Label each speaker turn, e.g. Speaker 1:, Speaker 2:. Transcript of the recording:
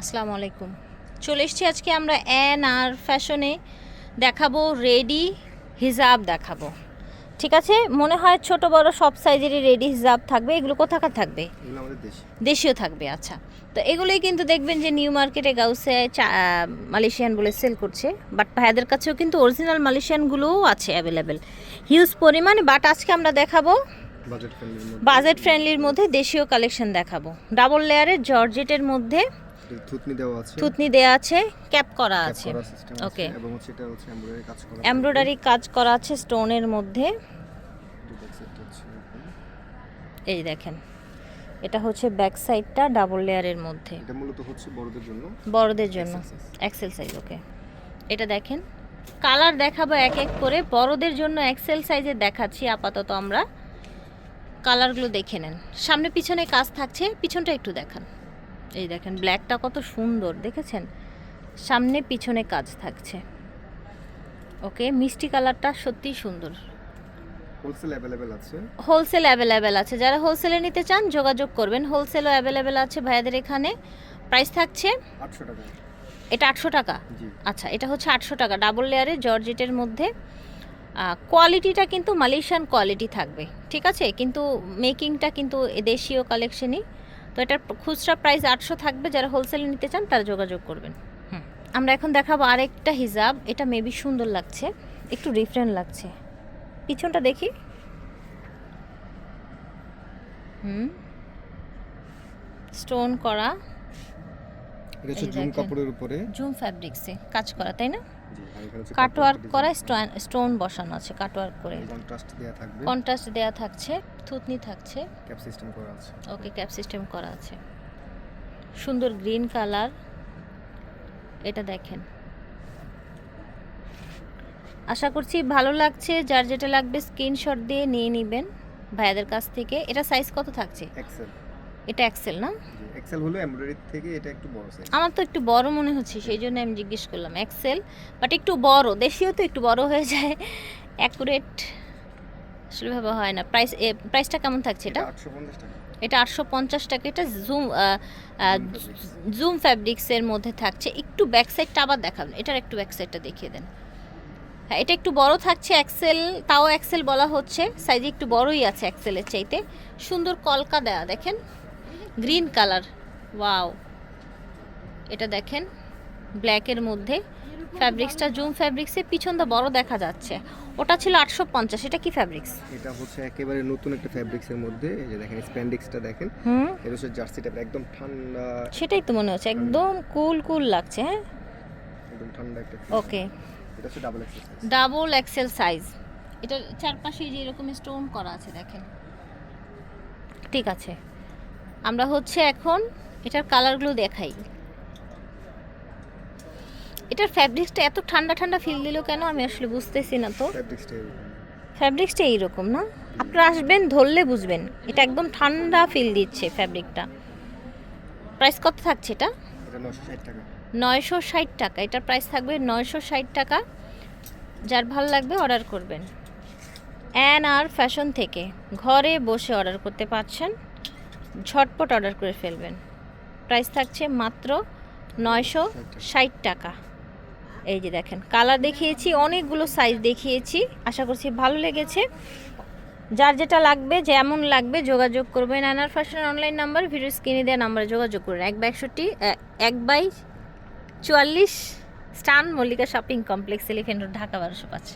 Speaker 1: আসসালামু আলাইকুম। চলে এসেছি আজকে আমরা এন আর ফ্যাশনে দেখাবো রেডি হিজাব দেখাবো। ঠিক আছে? মনে হয় ছোট বড় সব সাইজেরই রেডি হিজাব থাকবে। এগুলো কোথাকার থাকবে? দেশীয় থাকবে আচ্ছা। তো এগুলোই কিন্তু দেখবেন যে নিউ মার্কেটে গাউসে মালয়েশিয়ান বলে সেল করছে। বাট ভাইয়াদের কাছেও কিন্তু অরিজিনাল মালয়েশিয়ানগুলোও আছে অ্যাভেলেবেল হিউজ পরিমাণে বাট আজকে আমরা দেখাবো
Speaker 2: বাজেট ফ্রেন্ডলির মধ্যে।
Speaker 1: দেশীয় কালেকশন দেখাবো। ডাবল লেয়ারের জর্জেটের মধ্যে
Speaker 2: থুতনি দেওয়া আছে।
Speaker 1: থুতনি দেয়া আছে ক্যাপ করা আছে। ওকে
Speaker 2: এবং হচ্ছে এটা হচ্ছে এমব্রয়ডারি কাজ করা
Speaker 1: এমব্রয়ডারি কাজ করা আছে স্টোনের মধ্যে। এই দেখেন এটা হচ্ছে ব্যাক সাইডটা ডাবল লেয়ারের মধ্যে।
Speaker 2: এটা মূলত হচ্ছে বড়দের জন্য।
Speaker 1: বড়দের জন্য। এক্সেল সাইজ ওকে এটা দেখেন কালার দেখাবো এক এক করে। বড়দের জন্য এক্সেল সাইজের দেখাচ্ছি আপাতত আমরা। কালারগুলো দেখে নেন। সামনে পিছনে কাজ থাকছে পিছনটা একটু দেখান। এই দেখেন ব্ল্যাকটা কত সুন্দর দেখেছেন? সামনে পিছনে কাজ থাকছে। ওকে মিষ্টি কালারটা সত্যিই সুন্দর।
Speaker 2: হোলসেল অ্যাভেলেবেল আছে।
Speaker 1: হোলসেল অ্যাভেলেবেল আছে। যারা হোলসেলে নিতে চান যোগাযোগ করবেন। হোলসেলও অ্যাভেলেবেল আছে ভাইয়াদের এখানে। প্রাইস থাকছে
Speaker 2: আটশো টাকা।
Speaker 1: এটা আটশো টাকা?
Speaker 2: জি।
Speaker 1: আচ্ছা এটা হচ্ছে আটশো টাকা। ডাবল লেয়ারে জর্জেটের মধ্যে কোয়ালিটিটা কিন্তু মালয়েশিয়ান কোয়ালিটি থাকবে। ঠিক আছে? কিন্তু মেকিংটা কিন্তু দেশীয় কালেকশনই তো এটার খুচরা প্রাইস আটশো থাকবে যারা হোলসেলে নিতে চান তারা যোগাযোগ করবেন। হুম। আমরা এখন দেখাবো আরেকটা হিজাব এটা মেবি সুন্দর লাগছে একটু ডিফারেন্ট লাগছে। পিছনটা দেখি। হুম। স্টোন করা।
Speaker 2: এটা হচ্ছে জুম কাপড়ের উপরে।
Speaker 1: জুম ফ্যাব্রিক্সে কাজ করা তাই না? কাটওয়ার্ক করা স্টোন বসানো আছে কাটওয়ার্ক করে।
Speaker 2: কন্ট্রাস্ট দেওয়া থাকবে।
Speaker 1: কন্ট্রাস্ট দেয়া থাকছে থুতনি থাকছে।
Speaker 2: ক্যাপ সিস্টেম করা আছে।
Speaker 1: ওকে ক্যাপ সিস্টেম করা আছে। সুন্দর গ্রিন কালার এটা দেখেন। আশা করছি ভালো লাগছে। যার যেটা লাগবে স্ক্রিনশট দিয়ে নিয়ে নেবেন ভাইয়াদের কাছ থেকে। এটা সাইজ কত থাকছে?
Speaker 2: এক্সেল
Speaker 1: এটা এক্সেল না?
Speaker 2: এক্সেল হলো এমব্রয়ডারি থেকে এটা একটু বড় সাইজ
Speaker 1: আমার তো একটু বড় মনে হচ্ছে সেই জন্য আমি জিজ্ঞেস করলাম এক্সেল বাট একটু বড় দেশীয় তো একটু বড় হয়ে যায়। অ্যাকুরেট আসলে ভাবে হয় না। প্রাইস প্রাইসটা কেমন থাকছে এটা? এটা আটশো পঞ্চাশ টাকা। এটা জুম। জুম ফ্যাব্রিক্সের মধ্যে থাকছে। একটু ব্যাক সাইডটা আবার দেখাবেন এটার একটু ব্যাক সাইডটা দেখিয়ে দেন। হ্যাঁ এটা একটু বড় থাকছে এক্সেল তাও এক্সেল বলা হচ্ছে। সাইজে একটু বড়ই আছে এক্সেলের চাইতে। সুন্দর কলকা দেয়া দেখেন। Green colour. ওয়াও। এটা দেখেন ব্ল্যাকের মধ্যে। ফ্যাব্রিক্সটা জুম ফ্যাব্রিক্সের পিছনটা বড় দেখা যাচ্ছে। ওটা ছিল আটশো পঞ্চাশ এটা কি ফ্যাব্রিক্স?
Speaker 2: এটা হচ্ছে একেবারে নতুন একটা ফ্যাব্রিক্সের মধ্যে। এই যে দেখেন স্প্যান্ডিক্সটা দেখেন।
Speaker 1: হুম।
Speaker 2: এটা হচ্ছে জার্সি টাইপ একদম ঠান্ডা।
Speaker 1: সেটাই তো মনে হচ্ছে একদম কুল কুল লাগছে হ্যাঁ?
Speaker 2: একদম ঠান্ডা একটা
Speaker 1: ওকে
Speaker 2: এটা হচ্ছে double XL size
Speaker 1: double XL size এটার চারপাশে যে এরকম স্টোন করা আছে দেখেন। ঠিক আছে। আমরা হচ্ছে এখন এটার কালারগুলো দেখাই। এটার ফ্যাব্রিক্সটা এত ঠান্ডা ঠান্ডা ফিল দিল কেন আমি আসলে বুঝতেছি না তো।
Speaker 2: ফ্যাব্রিক্সটা
Speaker 1: এইরকম না? আপনারা আসবেন ধরলে বুঝবেন। এটা একদম ঠান্ডা ফিল দিচ্ছে ফ্যাব্রিকটা। প্রাইস কত থাকছে এটা? নয়শো ষাট টাকা। এটার প্রাইস থাকবে নয়শো ষাট টাকা। যার ভালো লাগবে অর্ডার করবেন। অ্যান আর ফ্যাশন থেকে। ঘরে বসে অর্ডার করতে পারছেন। ঝটপট অর্ডার করে ফেলবেন। প্রাইস থাকছে মাত্র নয়শো ষাট টাকা। এই যে দেখেন, কালার দেখিয়েছি, অনেকগুলো সাইজ দেখিয়েছি। আশা করছি ভালো লেগেছে। যার যেটা লাগবে, যেমন লাগবে যোগাযোগ করবেন। অ্যানার ফ্যাশন অনলাইন নাম্বার ভিডিও স্ক্রিনে দেওয়া নাম্বারে যোগাযোগ করুন। এক বাই একষট্টি এক বাই চুয়াল্লিশ, স্টান Mallika shopping complex elephant Dhaka, বারোশো পাঁচ।